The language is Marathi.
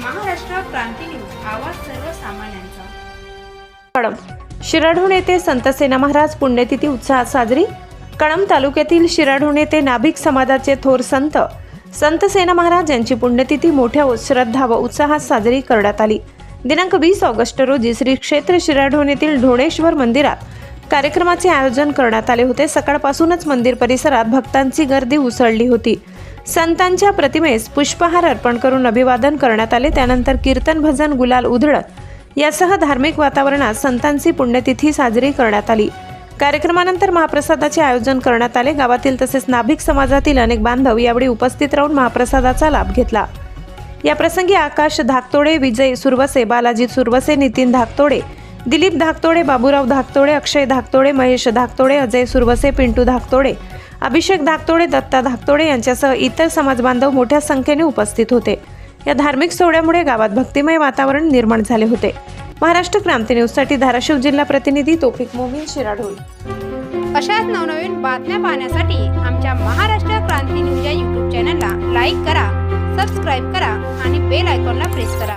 क्रांती न्यूज आवाज सर्वसामान्यांचा. कळम शिराढोण येथे संत सेना महाराज पुण्यतिथी उत्साहात साजरी. कळंब तालुक्यातील शिराढोण येथे नाभिक समाजाचे थोर संत. संत सेना महाराज यांची पुण्यतिथी मोठ्या श्रद्धा व उत्साहात साजरी करण्यात आली. दिनांक वीस ऑगस्ट रोजी श्री क्षेत्र शिराढोण येथील ढोणेश्वर मंदिरात कार्यक्रमाचे आयोजन करण्यात आले होते. सकाळपासूनच मंदिर परिसरात भक्तांची गर्दी उसळली होती. संतांच्या प्रतिमेस पुष्पहार अर्पण करून अभिवादन करण्यात आले. त्यानंतर कीर्तन भजन गुलाल उधळत यासह धार्मिक वातावरणात संतांची पुण्यतिथी साजरी करण्यात आली. कार्यक्रमानंतर महाप्रसादाचे आयोजन करण्यात आले. गावातील तसेच नाभिक समाजातील अनेक बांधव यावेळी उपस्थित राहून महाप्रसादाचा लाभ घेतला. या प्रसंगी आकाश धाकतोडे विजय सुरवसे बालाजी सुरवसे नितीन धाकतोडे दिलीप धाकतोडे बाबूराव धाकतोडे अक्षय धाकतोडे महेश धाकतोडे अजय सुरवसे पिंटू धाकतोडे अभिषेक धाकतोडे दत्ता धाकतोडे यांच्यासह इतर समाज बांधव मोठ्या संख्येने उपस्थित होते. या धार्मिक सोहळ्यामुळे गावात भक्तिमय वातावरण निर्माण झाले होते. महाराष्ट्र क्रांती न्यूजसाठी धाराशिव जिल्हा प्रतिनिधी तोफिक मोमीन शिराढोल. अशाच नवनवीन बातम्या पाहण्यासाठी आमच्या महाराष्ट्र क्रांती न्यूज या यूट्यूब चॅनलला लाईक करा सबस्क्राईब करा आणि बेल आयकॉनला प्रेस करा.